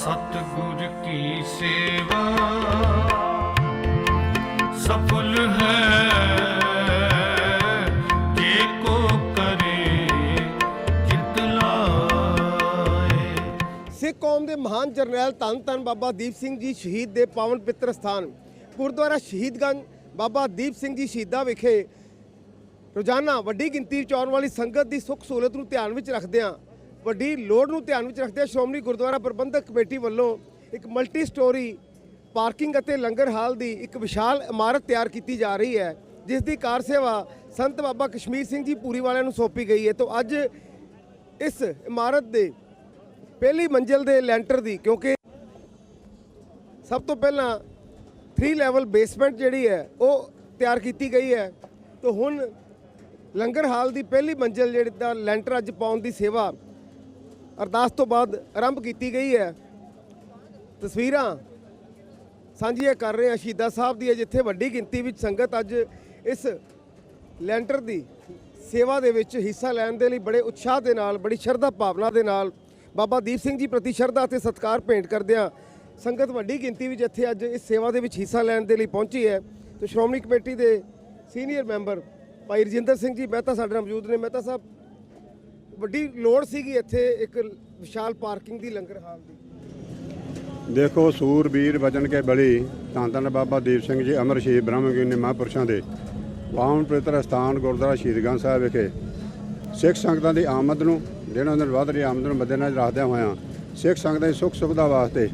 ਸਤਗੁਰ ਕੀ ਸੇਵਾ? ਸਫਲ ਹੈ ਸਿੱਖ ਕੌਮ ਦੇ ਮਹਾਨ ਜਰਨੈਲ ਧੰਨ ਧੰਨ ਬਾਬਾ ਦੀਪ ਸਿੰਘ ਜੀ ਸ਼ਹੀਦ ਦੇ ਪਾਵਨ ਪਿੱਤਰ ਸਥਾਨ, ਗੁਰਦੁਆਰਾ ਸ਼ਹੀਦਗੰਜ ਬਾਬਾ ਦੀਪ ਸਿੰਘ ਜੀ ਸ਼ਹੀਦਾ ਵਿਖੇ ਰੋਜ਼ਾਨਾ ਵੱਡੀ ਗਿਣਤੀ ਵਿੱਚ ਆਉਣ ਵਾਲੀ ਸੰਗਤ ਦੀ ਸੁੱਖ ਸਹੂਲਤ ਨੂੰ ਧਿਆਨ ਵਿੱਚ ਰੱਖਦਿਆਂ ਵੱਡੀ ਲੋੜ ਨੂੰ ਧਿਆਨ ਵਿੱਚ ਰੱਖਦਿਆਂ ਸ਼੍ਰੋਮਣੀ ਗੁਰਦੁਆਰਾ ਪ੍ਰਬੰਧਕ ਕਮੇਟੀ ਵੱਲੋਂ ਇੱਕ ਮਲਟੀ ਸਟੋਰੀ ਪਾਰਕਿੰਗ ਅਤੇ ਲੰਗਰ ਹਾਲ ਦੀ ਇੱਕ ਵਿਸ਼ਾਲ ਇਮਾਰਤ ਤਿਆਰ ਕੀਤੀ ਜਾ ਰਹੀ ਹੈ, ਜਿਸ ਦੀ ਕਾਰ ਸੇਵਾ ਸੰਤ ਬਾਬਾ ਕਸ਼ਮੀਰ ਸਿੰਘ ਜੀ ਪੂਰੀ ਵਾਲਿਆਂ ਨੂੰ ਸੌਂਪੀ ਗਈ ਹੈ। ਤੋਂ ਅੱਜ ਇਸ ਇਮਾਰਤ ਦੇ ਪਹਿਲੀ ਮੰਜ਼ਿਲ ਦੇ ਲੈਂਟਰ ਦੀ, ਕਿਉਂਕਿ ਸਭ ਤੋਂ ਪਹਿਲਾਂ 3 ਲੈਵਲ ਬੇਸਮੈਂਟ ਜਿਹੜੀ ਹੈ, ਉਹ ਤਿਆਰ ਕੀਤੀ ਗਈ ਹੈ। ਤਾਂ ਹੁਣ ਲੰਗਰ ਹਾਲ ਦੀ ਪਹਿਲੀ ਮੰਜ਼ਿਲ ਜਿਹੜੀ ਦਾ ਲੈਂਟਰ ਅੱਜ ਪਾਉਣ ਦੀ ਸੇਵਾ ਅਰਦਾਸ ਤੋਂ ਬਾਅਦ ਆਰੰਭ ਕੀਤੀ ਗਈ ਹੈ। ਤਸਵੀਰਾਂ ਸਾਂਝੀਆਂ ਕਰ ਰਹੇ ਹਾਂ ਸ਼ਹੀਦਾਂ ਸਾਹਿਬ ਦੀ। ਜਿੱਥੇ ਵੱਡੀ ਗਿਣਤੀ ਵਿੱਚ ਸੰਗਤ ਅੱਜ ਇਸ ਲੈਂਟਰ ਦੀ ਸੇਵਾ ਦੇ ਵਿੱਚ ਹਿੱਸਾ ਲੈਣ ਦੇ ਲਈ ਬੜੇ ਉਤਸ਼ਾਹ ਦੇ ਨਾਲ, ਬੜੀ ਸ਼ਰਧਾ ਭਾਵਨਾ ਦੇ ਨਾਲ ਬਾਬਾ ਦੀਪ ਸਿੰਘ ਜੀ ਪ੍ਰਤੀ ਸ਼ਰਧਾ ਅਤੇ ਸਤਿਕਾਰ ਭੇਂਟ ਕਰਦਿਆਂ ਸੰਗਤ ਵੱਡੀ ਗਿਣਤੀ ਵਿੱਚ ਇੱਥੇ ਅੱਜ ਇਸ ਸੇਵਾ ਦੇ ਵਿੱਚ ਹਿੱਸਾ ਲੈਣ ਦੇ ਲਈ ਪਹੁੰਚੀ ਹੈ। ਤੇ ਸ਼੍ਰੋਮਣੀ ਕਮੇਟੀ ਦੇ ਸੀਨੀਅਰ ਮੈਂਬਰ ਭਾਈ ਰਜਿੰਦਰ ਸਿੰਘ ਜੀ, ਮਹਿਤਾ ਸਾਡੇ ਨਾਲ ਮੌਜੂਦ ਨੇ। ਮਹਿਤਾ ਸਾਹਿਬ ਵੱਡੀ ਲੋੜ ਸੀਗੀ ਇੱਥੇ ਇੱਕ ਵਿਸ਼ਾਲ ਪਾਰਕਿੰਗ ਦੀ ਲੰਗਰ ਹਾਲ ਦੀ। ਦੇਖੋ ਸੂਰਬੀਰ ਵਜਨ ਕੇ ਬਲੀ, ਧੰਨ ਧੰਨ ਬਾਬਾ ਦੀਪ ਸਿੰਘ ਜੀ, ਅਮਰ ਸ਼ਹੀਦ ਬ੍ਰਹਮਗਿਆਨੀ ਮਹਾਂਪੁਰਸ਼ਾਂ ਦੇ। ਪਾਵਨ ਪਵਿੱਤਰ ਸਥਾਨ ਗੁਰਦੁਆਰਾ ਸ਼ਹੀਦਗੰਜ ਸਾਹਿਬ ਵਿਖੇ। ਸਿੱਖ ਸੰਗਤਾਂ ਦੀ ਆਮਦ ਨੂੰ, ਦਿਨੋਂ ਦਿਨ ਵਧ ਰਹੀ ਆਮਦ ਨੂੰ ਮੱਦੇਨਜ਼ਰ ਰੱਖਦਿਆਂ ਹੋਇਆਂ ਸਿੱਖ ਸੰਗਤਾਂ ਦੀ ਸੁੱਖ ਸੁਵਿਧਾ ਵਾਸਤੇ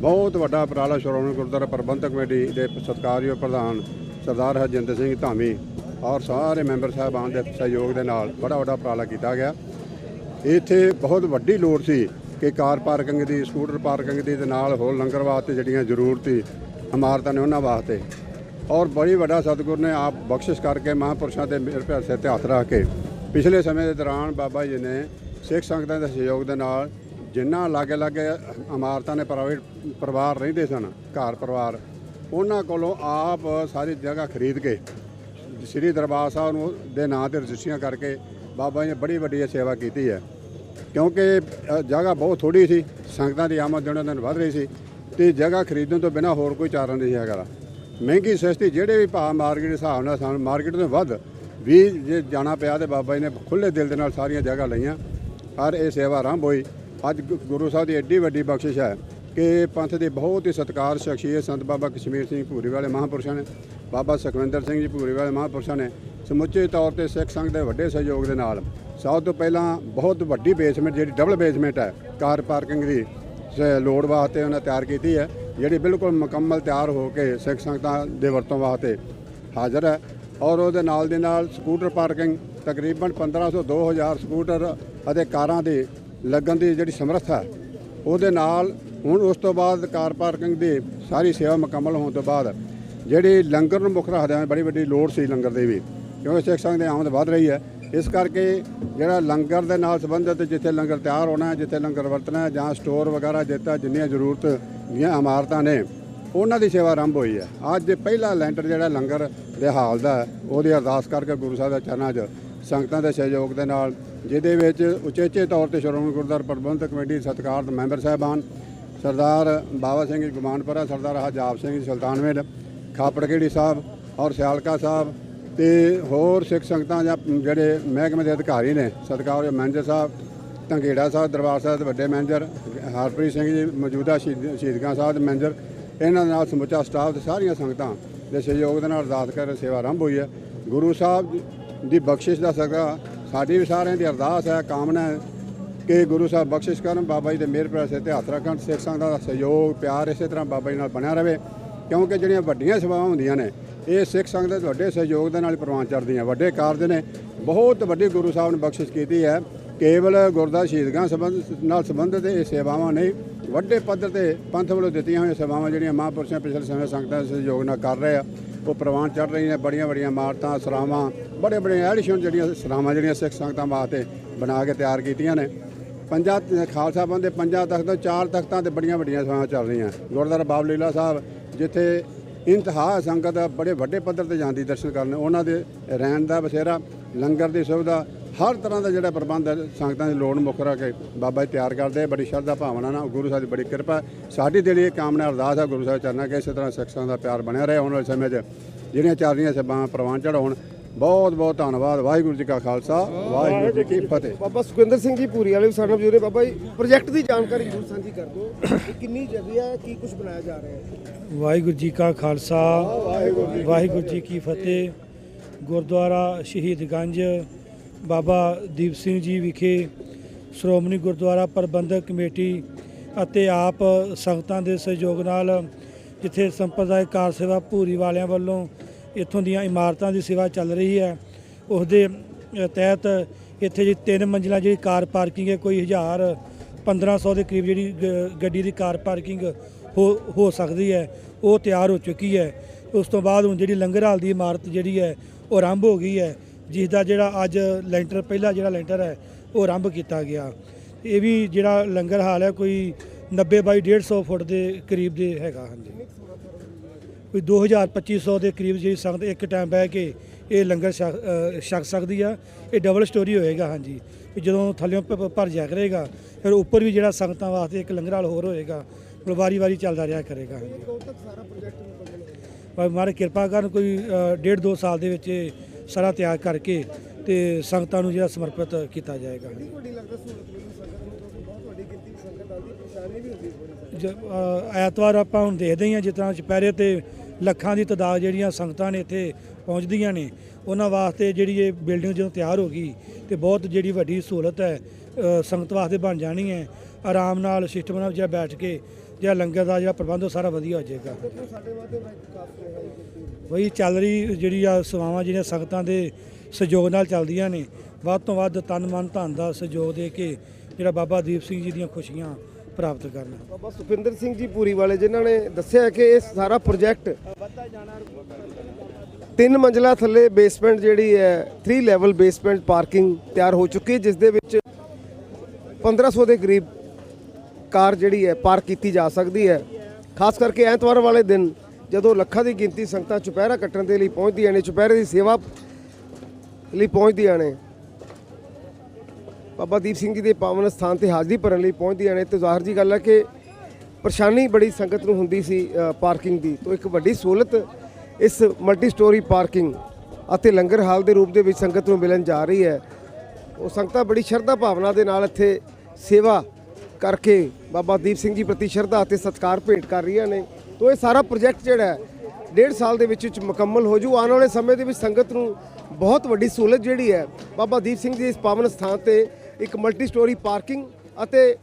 ਬਹੁਤ ਵੱਡਾ ਉਪਰਾਲਾ ਸ਼੍ਰੋਮਣੀ ਗੁਰਦੁਆਰਾ ਪ੍ਰਬੰਧਕ ਕਮੇਟੀ ਦੇ ਸਤਿਕਾਰਯੋਗ ਪ੍ਰਧਾਨ ਸਰਦਾਰ ਹਰਜਿੰਦਰ ਸਿੰਘ ਧਾਮੀ ਔਰ ਸਾਰੇ ਮੈਂਬਰ ਸਾਹਿਬਾਨ ਦੇ ਸਹਿਯੋਗ ਦੇ ਨਾਲ ਬੜਾ ਵੱਡਾ ਉਪਰਾਲਾ ਕੀਤਾ ਗਿਆ। ਇੱਥੇ ਬਹੁਤ ਵੱਡੀ ਲੋੜ ਸੀ ਕਿ ਕਾਰ ਪਾਰਕਿੰਗ ਦੀ, ਸਕੂਟਰ ਪਾਰਕਿੰਗ ਦੀ ਤੇ ਨਾਲ ਹੋਰ ਲੰਗਰ ਵਾਸਤੇ ਜਿਹੜੀਆਂ ਜ਼ਰੂਰਤੀ ਇਮਾਰਤਾਂ ਨੇ ਉਹਨਾਂ ਵਾਸਤੇ। ਔਰ ਬੜੀ ਵੱਡਾ ਸਤਿਗੁਰ ਨੇ ਆਪ ਬਖਸ਼ਿਸ਼ ਕਰਕੇ ਮਹਾਂਪੁਰਸ਼ਾਂ ਦੇ ਮਿਹਰ ਭਰ ਸਿਰ ਹੱਥ ਰੱਖ ਕੇ ਪਿਛਲੇ ਸਮੇਂ ਦੇ ਦੌਰਾਨ ਬਾਬਾ ਜੀ ਨੇ ਸਿੱਖ ਸੰਗਤਾਂ ਦੇ ਸਹਿਯੋਗ ਦੇ ਨਾਲ ਜਿੰਨਾ ਲਾਗੇ ਲਾਗੇ ਇਮਾਰਤਾਂ ਨੇ ਪ੍ਰਾਈਵੇਟ ਪਰਿਵਾਰ ਰਹਿੰਦੇ ਸਨ, ਘਰ ਪਰਿਵਾਰ, ਉਹਨਾਂ ਕੋਲੋਂ ਆਪ ਸਾਰੀ ਜਗ੍ਹਾ ਖਰੀਦ ਕੇ ਸ੍ਰੀ ਦਰਬਾਰ ਸਾਹਿਬ ਨੂੰ ਦੇ ਨਾਂ ਤੇ ਰਜਿਸਟਰੀਆਂ ਕਰਕੇ ਬਾਬਾ ਜੀ ਨੇ ਬੜੀ ਵੱਡੀ ਇਹ ਸੇਵਾ ਕੀਤੀ ਹੈ। ਕਿਉਂਕਿ ਜਗ੍ਹਾ ਬਹੁਤ ਥੋੜੀ ਸੀ, ਸੰਗਤਾਂ ਦੀ ਆਮਦ ਦਿਨੋਂ ਦਿਨ ਵੱਧ ਰਹੀ ਸੀ ਤੇ ਜਗ੍ਹਾ ਖਰੀਦਣ ਤੋਂ ਬਿਨਾ ਹੋਰ ਕੋਈ ਚਾਰਾ ਨਹੀਂ ਸੀ ਹੈਗਾ। ਮਹਿੰਗੀ ਸਸਤੀ ਜਿਹੜੇ ਵੀ ਭਾਅ ਮਾਰਕੀਟ ਦੇ ਹਿਸਾਬ ਨਾਲ ਸਾਨੂੰ ਮਾਰਕੀਟ ਤੋਂ ਵੱਧ ਵੀ ਜੇ ਜਾਣਾ ਪਿਆ ਤੇ ਬਾਬਾ ਜੀ ਨੇ ਖੁੱਲੇ ਦਿਲ ਦੇ ਨਾਲ ਸਾਰੀਆਂ ਜਗ੍ਹਾ ਲਈਆਂ। ਔਰ ਇਹ ਸੇਵਾ ਆਰੰਭ ਹੋਈ। ਅੱਜ ਗੁ- ਗੁਰੂ ਸਾਹਿਬ ਦੀ ਐਡੀ ਵੱਡੀ ਬਖਸ਼ਿਸ਼ ਹੈ। ਕਿ ਪੰਥ ਦੇ ਬਹੁਤ ਹੀ ਸਤਿਕਾਰ ਸ਼ਖਸੀਅਤ ਸੰਤ ਬਾਬਾ ਕਸ਼ਮੀਰ ਸਿੰਘ ਭੂਰੀ ਵਾਲੇ ਮਹਾਂਪੁਰਸ਼ਾਂ ਨੇ, ਬਾਬਾ ਸੁਖਵਿੰਦਰ ਸਿੰਘ ਜੀ ਭੂਰੀ ਵਾਲੇ ਮਹਾਂਪੁਰਸ਼ਾਂ ਨੇ ਸਮੁੱਚੇ ਤੌਰ ਤੇ ਸਿੱਖ ਸੰਘ ਦੇ ਵੱਡੇ ਸਹਿਯੋਗ ਦੇ ਨਾਲ ਸਭ ਤੋਂ ਪਹਿਲਾਂ ਬਹੁਤ ਵੱਡੀ ਬੇਸਮੈਂਟ ਜਿਹੜੀ ਡਬਲ ਬੇਸਮੈਂਟ ਹੈ, ਕਾਰ ਪਾਰਕਿੰਗ ਦੀ ਸ- ਲੋੜ ਵਾਸਤੇ ਉਹਨਾਂ ਤਿਆਰ ਕੀਤੀ ਹੈ, ਜਿਹੜੀ ਬਿਲਕੁਲ ਮੁਕੰਮਲ ਤਿਆਰ ਹੋ ਕੇ ਸਿੱਖ ਸੰਗਤਾਂ ਦੇ ਵਰਤੋਂ ਵਾਸਤੇ ਹਾਜ਼ਰ ਹੈ ਔਰ ਉਹਦੇ ਨਾਲ ਦੇ ਨਾਲ ਸਕੂਟਰ ਪਾਰਕਿੰਗ ਤਕਰੀਬਨ 1500 2000 ਸਕੂਟਰ ਅਤੇ ਕਾਰਾਂ ਦੇ ਲੱਗਣ ਦੀ ਜਿਹੜੀ ਸਮਰੱਥਾ ਉਹਦੇ ਨਾਲ ਹੁਣ ਉਸ ਤੋਂ ਬਾਅਦ ਕਾਰ ਪਾਰਕਿੰਗ ਦੀ ਸਾਰੀ ਸੇਵਾ ਮੁਕੰਮਲ ਹੋਣ ਤੋਂ ਬਾਅਦ ਜਿਹੜੀ ਲੰਗਰ ਨੂੰ ਮੁੱਖ ਰੱਖਦਿਆਂ ਬੜੀ ਵੱਡੀ ਲੋੜ ਸੀ ਲੰਗਰ ਦੀ ਵੀ, ਕਿਉਂਕਿ ਸਿੱਖ ਸੰਗਤ ਦੀ ਆਮਦ ਵੱਧ ਰਹੀ ਹੈ। ਇਸ ਕਰਕੇ ਜਿਹੜਾ ਲੰਗਰ ਦੇ ਨਾਲ ਸੰਬੰਧਿਤ ਜਿੱਥੇ ਲੰਗਰ ਤਿਆਰ ਹੋਣਾ ਜਿੱਥੇ ਲੰਗਰ ਵਰਤਣਾ ਜਾਂ ਸਟੋਰ ਵਗੈਰਾ ਜਿੱਥੇ ਜਿੰਨੀਆਂ ਜ਼ਰੂਰਤ ਦੀਆਂ ਇਮਾਰਤਾਂ ਨੇ, ਉਹਨਾਂ ਦੀ ਸੇਵਾ ਆਰੰਭ ਹੋਈ ਹੈ। ਅੱਜ ਪਹਿਲਾ ਲੈਂਟਰ ਜਿਹੜਾ ਲੰਗਰ ਦੇ ਹਾਲ ਦਾ ਉਹਦੀ ਅਰਦਾਸ ਕਰਕੇ ਗੁਰੂ ਸਾਹਿਬ ਦੇ ਚਰਨਾਂ 'ਚ ਸੰਗਤਾਂ ਦੇ ਸਹਿਯੋਗ ਦੇ ਨਾਲ, ਜਿਹਦੇ ਵਿੱਚ ਉਚੇਚੇ ਤੌਰ ਤੇ ਸ਼੍ਰੋਮਣੀ ਗੁਰਦੁਆਰਾ ਪ੍ਰਬੰਧਕ ਕਮੇਟੀ ਦੇ ਸਤਿਕਾਰਤ ਮੈਂਬਰ ਸਾਹਿਬਾਨ ਸਰਦਾਰ ਬਾਬਾ ਸਿੰਘ ਜੀ ਗੁਮਾਨਪੁਰਾ ਸਰਦਾਰ ਹਜਾਬ ਸਿੰਘ ਜੀ ਸੁਲਤਾਨਵੇਲ ਖਾਪੜਗੇੜੀ ਸਾਹਿਬ ਔਰ ਸਿਆਲਕਾ ਸਾਹਿਬ ਤੇ ਹੋਰ ਸਿੱਖ ਸੰਗਤਾਂ ਜਾਂ ਜਿਹੜੇ ਮਹਿਕਮੇ ਦੇ ਅਧਿਕਾਰੀ ਨੇ ਸਤਿਕਾਰਯੋਗ ਮੈਨੇਜਰ ਸਾਹਿਬ, ਧੰਗੇੜਾ ਸਾਹਿਬ, ਦਰਬਾਰ ਸਾਹਿਬ ਦੇ ਵੱਡੇ ਮੈਨੇਜਰ, ਹਰਪ੍ਰੀਤ ਸਿੰਘ ਜੀ, ਮੌਜੂਦਾ ਸ਼ਹੀਦ- ਸ਼ਹੀਦਗਾਂ ਸਾਹਿਬ ਦੇ ਮੈਨੇਜਰ, ਇਹਨਾਂ ਦੇ ਨਾਲ ਸਮੁੱਚਾ ਸਟਾਫ ਤੇ ਸਾਰੀਆਂ ਸੰਗਤਾਂ ਦੇ ਸਹਿਯੋਗ ਦੇ ਨਾਲ ਅਰਦਾਸ ਕਰ ਸੇਵਾ ਆਰੰਭ ਹੋਈ ਹੈ। ਗੁਰੂ ਸਾਹਿਬ ਦੀ ਬਖਸ਼ਿਸ਼ ਦਾ ਸਦਕਾ ਸਾਡੀ ਵੀ ਸਾਰਿਆਂ ਦੀ ਅਰਦਾਸ ਹੈ, ਕਾਮਨਾ ਹੈ। ਕਿ ਗੁਰੂ ਸਾਹਿਬ ਬਖਸ਼ਿਸ਼ ਕਰਨ, ਬਾਬਾ ਜੀ ਦੇ ਮਿਹਰ ਭਰੇ ਤੇ ਹੱਥ ਰੱਖਣ, ਸਿੱਖ ਸੰਗਤਾਂ ਦਾ ਸਹਿਯੋਗ, ਪਿਆਰ ਇਸੇ ਤਰ੍ਹਾਂ ਬਾਬਾ ਜੀ ਨਾਲ ਬਣਿਆ ਰਵੇ, ਕਿਉਂਕਿ ਜਿਹੜੀਆਂ ਵੱਡੀਆਂ ਸੇਵਾਵਾਂ ਹੁੰਦੀਆਂ ਨੇ, ਇਹ ਸਿੱਖ ਸੰਗਤ ਦੇ ਵੱਡੇ ਸਹਿਯੋਗ ਦੇ ਨਾਲ ਹੀ ਪ੍ਰਵਾਨ ਚੜ੍ਹਦੀਆਂ, ਵੱਡੇ ਕਾਰਜ ਨੇ, ਬਹੁਤ ਵੱਡੀ ਗੁਰੂ ਸਾਹਿਬ ਨੇ ਬਖਸ਼ਿਸ਼ ਕੀਤੀ ਹੈ, ਕੇਵਲ ਗੁਰਦਾ ਸ਼ਹੀਦਗਾਂ ਸੰਬੰਧ ਨਾਲ ਸੰਬੰਧਿਤ ਇਹ ਸੇਵਾਵਾਂ ਨਹੀਂ, ਵੱਡੇ ਪੱਧਰ ਤੇ ਪੰਥ ਵੱਲੋਂ ਦਿੱਤੀਆਂ ਹੋਈਆਂ ਸੇਵਾਵਾਂ ਜਿਹੜੀਆਂ ਮਹਾਂਪੁਰਸ਼ਾਂ ਪਿਛਲੇ ਸਮੇਂ ਸੰਗਤਾਂ ਦੇ ਸਹਿਯੋਗ ਨਾਲ ਕਰ ਰਹੇ ਆ, ਉਹ ਪ੍ਰਵਾਨ ਚੜ੍ਹ ਰਹੀਆਂ ਨੇ, ਬੜੀਆਂ ਬੜੀਆਂ ਇਮਾਰਤਾਂ, ਸਰਾਵਾਂ, ਬੜੇ ਬੜੇ ਐਡੀਸ਼ਨ ਜਿਹੜੀਆਂ ਸਰਾਵਾਂ ਜਿਹੜੀਆਂ ਸਿੱਖ ਸੰਗਤਾਂ ਵਾਸਤੇ ਬਣਾ ਕੇ ਤਿਆਰ ਕੀਤੀਆਂ ਨੇ ਪੰਜਾਂ ਖਾਲਸਾ ਪੰਥ ਦੇ ਪੰਜਾਂ ਤਖਤ ਚਾਰ ਤਖਤਾਂ ਤੇ ਬੜੀਆਂ ਵੱਡੀਆਂ ਸੇਵਾਵਾਂ ਚੱਲ ਰਹੀਆਂ। ਗੁਰਦੁਆਰਾ ਬਾਬ ਲੀਲਾ ਸਾਹਿਬ, ਜਿੱਥੇ ਇੰਤਹਾ ਸੰਗਤ ਬੜੇ ਵੱਡੇ ਪੱਧਰ ਤੇ ਜਾਂਦੀ ਦਰਸ਼ਨ ਕਰਨ। ਉਹਨਾਂ ਦੇ ਰਹਿਣ ਦਾ ਬਸੇਰਾ, ਲੰਗਰ ਦੀ ਸੁਵਿਧਾ, ਹਰ ਤਰ੍ਹਾਂ ਦਾ ਜਿਹੜਾ ਪ੍ਰਬੰਧ ਹੈ, ਸੰਗਤਾਂ ਦੀ ਲੋੜ ਮੁੱਖ ਰੱਖ ਕੇ ਬਾਬਾ ਜੀ ਤਿਆਰ ਕਰਦੇ ਬੜੀ ਸ਼ਰਧਾ ਭਾਵਨਾ ਨਾਲ ਗੁਰੂ ਸਾਹਿਬ ਦੀ ਬੜੀ ਕਿਰਪਾ ਸਾਡੀ ਦਿਲ ਇਹ ਕਾਮਨਾ ਅਰਦਾਸ ਹੈ, ਗੁਰੂ ਸਾਹਿਬ ਚਰਨਾਂ ਕਿ ਇਸੇ ਤਰ੍ਹਾਂ ਸਿੱਖਾਂ ਦਾ ਪਿਆਰ ਬਣਿਆ ਰਹੇ। ਆਉਣ ਵਾਲੇ ਸਮੇਂ 'ਚ ਜਿਹੜੀਆਂ ਚੱਲ ਰਹੀਆਂ ਸਭਾਵਾਂ, ਪ੍ਰਵਾਨ ਚੜਾਉਣ ਬਹੁਤ ਬਹੁਤ ਧੰਨਵਾਦ ਵਾਹਿਗੁਰੂ ਜੀ ਕਾ ਖਾਲਸਾ ਵਾਹਿਗੁਰੂ ਜੀ ਕੀ ਫਤਿਹ। ਬਾਬਾ ਸੁਖਿੰਦਰ ਸਿੰਘ ਜੀ ਭੂਰੀ ਵਾਲੇ ਸਾਡੇ ਨਾਲ ਜੁੜੇ ਬਾਬਾ ਜੀ ਪ੍ਰੋਜੈਕਟ ਦੀ ਜਾਣਕਾਰੀ ਜ਼ਰੂਰ ਸਾਂਝੀ ਕਰ ਦਿਓ ਇਹ ਕਿੰਨੀ ਜਗ੍ਹਾ ਹੈ ਕੀ ਕੁਝ ਬਣਾਇਆ ਜਾ ਰਿਹਾ ਹੈ। ਵਾਹਿਗੁਰੂ ਜੀ ਕਾ ਖਾਲਸਾ ਵਾਹਿਗੁਰੂ ਜੀ ਕੀ ਫਤਿਹ। ਗੁਰਦੁਆਰਾ ਸ਼ਹੀਦਗੰਜ ਬਾਬਾ ਦੀਪ ਸਿੰਘ ਜੀ ਵਿਖੇ ਸ਼੍ਰੋਮਣੀ ਗੁਰਦੁਆਰਾ ਪ੍ਰਬੰਧਕ ਕਮੇਟੀ ਅਤੇ ਆਪ ਸੰਗਤਾਂ ਦੇ ਸਹਿਯੋਗ ਨਾਲ ਜਿੱਥੇ ਸੰਪਰਦਾਇਕ ਕਾਰ ਸੇਵਾ ਭੂਰੀ ਵਾਲਿਆਂ ਵੱਲੋਂ ਇੱਥੋਂ ਦੀਆਂ ਇਮਾਰਤਾਂ ਦੀ ਸੇਵਾ ਚੱਲ ਰਹੀ ਹੈ। ਉਸ ਦੇ ਤਹਿਤ ਇੱਥੇ ਜੀ ਤਿੰਨ ਮੰਜ਼ਿਲਾਂ ਜਿਹੜੀ ਕਾਰ ਪਾਰਕਿੰਗ ਹੈ, ਕੋਈ 1000 1500 ਦੇ ਕਰੀਬ ਜਿਹੜੀ ਗ- ਗੱਡੀ ਦੀ ਕਾਰ ਪਾਰਕਿੰਗ ਹੋ ਹੋ ਸਕਦੀ ਹੈ। ਉਹ ਤਿਆਰ ਹੋ ਚੁੱਕੀ ਹੈ। ਉਸ ਤੋਂ ਬਾਅਦ ਹੁਣ ਜਿਹੜੀ ਲੰਗਰ ਹਾਲ ਦੀ ਇਮਾਰਤ ਜਿਹੜੀ ਹੈ, ਉਹ ਆਰੰਭ ਹੋ ਗਈ ਹੈ ਜਿਸ ਦਾ ਜਿਹੜਾ ਅੱਜ ਲੈਂਟਰ, ਪਹਿਲਾ ਜਿਹੜਾ ਲੈਂਟਰ ਹੈ, ਉਹ ਆਰੰਭ ਕੀਤਾ ਗਿਆ। ਇਹ ਵੀ ਜਿਹੜਾ ਲੰਗਰ ਹਾਲ ਹੈ, ਕੋਈ 90 ਬਾਈ 150 ਫੁੱਟ ਦੇ ਕਰੀਬ ਦੇ ਹੈਗਾ, ਹਾਂਜੀ। ਕੋਈ 2000 2500 ਦੇ ਕਰੀਬ ਜਿਹੜੀ ਸੰਗਤ ਇੱਕ ਟਾਈਮ ਬਹਿ ਕੇ ਇਹ ਲੰਗਰ ਛਕ ਸਕਦੀ ਆ। ਇਹ ਡਬਲ ਸਟੋਰੀ ਹੋਏਗਾ ਹਾਂਜੀ। ਵੀ ਜਦੋਂ ਥੱਲਿਓਂ ਭਰ ਜਾ ਕਰੇਗਾ ਫਿਰ ਉੱਪਰ ਵੀ ਜਿਹੜਾ ਸੰਗਤਾਂ ਵਾਸਤੇ ਇੱਕ ਲੰਗਰ ਹਾਲ ਹੋਰ ਹੋਏਗਾ ਵਾਰੀ ਵਾਰੀ ਚੱਲਦਾ ਰਿਹਾ ਕਰੇਗਾ ਪਰ ਮਾਰੇ ਕਿਰਪਾ ਕਰਨ ਕੋਈ ਡੇਢ ਦੋ ਸਾਲ ਦੇ ਵਿੱਚ ਇਹ ਸਾਰਾ ਤਿਆਰ ਕਰਕੇ ਤੇ ਸੰਗਤਾਂ ਨੂੰ ਜਿਹੜਾ ਸਮਰਪਿਤ ਕੀਤਾ ਜਾਏਗਾ ਐਤਵਾਰ ਆਪਾਂ ਹੁਣ ਦੇਖਦੇ ਹੀ ਹਾਂ ਜਿਸ ਤਰ੍ਹਾਂ ਚੁਪਹਿਰੇ ਤੇ ਲੱਖਾਂ ਦੀ ਤਾਦਾਦ ਜਿਹੜੀਆਂ ਸੰਗਤਾਂ ਨੇ ਇੱਥੇ ਪਹੁੰਚਦੀਆਂ ਨੇ, ਉਹਨਾਂ ਵਾਸਤੇ ਜਿਹੜੀ ਇਹ ਬਿਲਡਿੰਗ ਜਦੋਂ ਤਿਆਰ ਹੋ ਗਈ ਤੇ ਬਹੁਤ ਜਿਹੜੀ ਵੱਡੀ ਸਹੂਲਤ ਹੈ ਸੰਗਤ ਵਾਸਤੇ ਬਣ ਜਾਣੀ ਹੈ। ਆਰਾਮ ਨਾਲ ਸਿਸਟਮ ਨਾਲ ਜਿਹੜਾ ਬੈਠ ਕੇ ਜਿਹੜਾ ਲੰਗਰ ਦਾ ਜਿਹੜਾ ਪ੍ਰਬੰਧ ਉਹ ਸਾਰਾ ਵਧੀਆ ਹੋ ਜਾਏਗਾ। ਸਾਡੇ ਵਈ ਚੱਲ ਰਹੀ ਜਿਹੜੀ ਆ ਸੇਵਾਵਾਂ ਜਿਹੜੀਆਂ ਸੰਗਤਾਂ ਦੇ ਸਹਿਯੋਗ ਨਾਲ ਚੱਲਦੀਆਂ ਨੇ, ਵੱਧ ਤੋਂ ਵੱਧ ਤਨ ਮਨ ਧਨ ਦਾ ਸਹਿਯੋਗ ਦੇ ਕੇ ਜਿਹੜਾ ਬਾਬਾ ਦੀਪ ਸਿੰਘ ਜੀ ਦੀਆਂ ਖੁਸ਼ੀਆਂ ਪ੍ਰਾਪਤ ਕਰਨ। ਬਾਬਾ ਸੁਖਿੰਦਰ ਸਿੰਘ ਜੀ ਪੂਰੀ ਵਾਲੇ, ਜਿਨ੍ਹਾਂ ਨੇ ਦੱਸਿਆ ਕਿ ਇਹ ਸਾਰਾ ਪ੍ਰੋਜੈਕਟ ਤਿੰਨ ਮੰਜ਼ਲਾ ਥੱਲੇ ਬੇਸਮੈਂਟ ਜਿਹੜੀ ਹੈ 3 ਲੈਵਲ ਬੇਸਮੈਂਟ ਪਾਰਕਿੰਗ ਤਿਆਰ ਹੋ ਚੁੱਕੀ ਹੈ ਜਿਸ ਦੇ ਵਿੱਚ 1500 ਦੇ ਕਰੀਬ ਕਾਰ ਜਿਹੜੀ ਹੈ ਪਾਰਕ ਕੀਤੀ ਜਾ ਸਕਦੀ ਹੈ। ਖਾਸ ਕਰਕੇ ਐਤਵਾਰ ਵਾਲੇ ਦਿਨ, ਜਦੋਂ ਲੱਖਾਂ ਦੀ ਗਿਣਤੀ ਸੰਗਤਾਂ ਚੁਪਹਿਰਾ ਕੱਟਣ ਦੇ ਲਈ ਪਹੁੰਚਦੀਆਂ ਨੇ, ਚੁਪਹਿਰੇ ਦੀ ਸੇਵਾ ਲਈ ਪਹੁੰਚਦੀਆਂ ਨੇ ਬਾਬਾ ਦੀਪ ਸਿੰਘ ਜੀ ਦੇ ਪਾਵਨ ਸਥਾਨ ਤੇ ਹਾਜ਼ਰੀ ਭਰਨ ਲਈ ਪਹੁੰਚਦੀਆਂ ਨੇ ਤੇ ਜ਼ਾਹਰ ਜੀ ਗੱਲ ਹੈ ਕਿ ਪਰੇਸ਼ਾਨੀ ਬੜੀ ਸੰਗਤ ਨੂੰ ਹੁੰਦੀ ਸੀ ਪਾਰਕਿੰਗ ਦੀ। ਤੋਂ ਇੱਕ ਵੱਡੀ ਸਹੂਲਤ ਇਸ ਮਲਟੀ ਸਟੋਰੀ ਪਾਰਕਿੰਗ ਅਤੇ ਲੰਗਰ ਹਾਲ ਦੇ ਰੂਪ ਦੇ ਵਿੱਚ ਸੰਗਤ ਨੂੰ ਮਿਲਣ ਜਾ ਰਹੀ ਹੈ। ਉਹ ਸੰਗਤਾਂ ਬੜੀ ਸ਼ਰਧਾ ਭਾਵਨਾ ਦੇ ਨਾਲ ਇੱਥੇ ਸੇਵਾ ਕਰਕੇ ਬਾਬਾ ਦੀਪ ਸਿੰਘ ਜੀ ਪ੍ਰਤੀ ਸ਼ਰਧਾ ਅਤੇ ਸਤਿਕਾਰ ਭੇਟ ਕਰ ਰਹੀਆਂ ਨੇ। ਤੋਂ ਇਹ ਸਾਰਾ ਪ੍ਰੋਜੈਕਟ ਜਿਹੜਾ ਹੈ, ਡੇਢ ਸਾਲ ਦੇ ਵਿੱਚ ਵਿੱਚ ਮੁਕੰਮਲ ਹੋ ਜੂ। ਆਉਣ ਵਾਲੇ ਸਮੇਂ ਦੇ ਵਿੱਚ ਸੰਗਤ ਨੂੰ ਬਹੁਤ ਵੱਡੀ ਸਹੂਲਤ ਜਿਹੜੀ ਹੈ, ਬਾਬਾ ਦੀਪ ਸਿੰਘ ਜੀ ਇਸ ਪਾਵਨ ਸਥਾਨ ਤੇ ਇੱਕ ਮਲਟੀ ਸਟੋਰੀ ਪਾਰਕਿੰਗ ਅਤੇ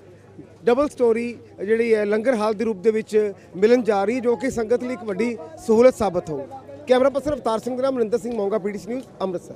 ਡਬਲ ਸਟੋਰੀ ਜਿਹੜੀ ਹੈ ਲੰਗਰ ਹਾਲ ਦੇ ਰੂਪ ਦੇ ਵਿੱਚ ਮਿਲਣ ਜਾ ਰਹੀ ਹੈ, ਜੋ ਕਿ ਸੰਗਤ ਲਈ ਇੱਕ ਵੱਡੀ ਸਹੂਲਤ ਸਾਬਤ ਹੋ ਕੈਮਰਾ ਪਰਸਨ ਅਵਤਾਰ ਸਿੰਘ ਦੇ ਨਾਲ ਮਨਿੰਦਰ ਸਿੰਘ ਮੌਂਗਾ, ਪੀਡੀਸੀ ਨਿਊਜ਼, ਅੰਮ੍ਰਿਤਸਰ।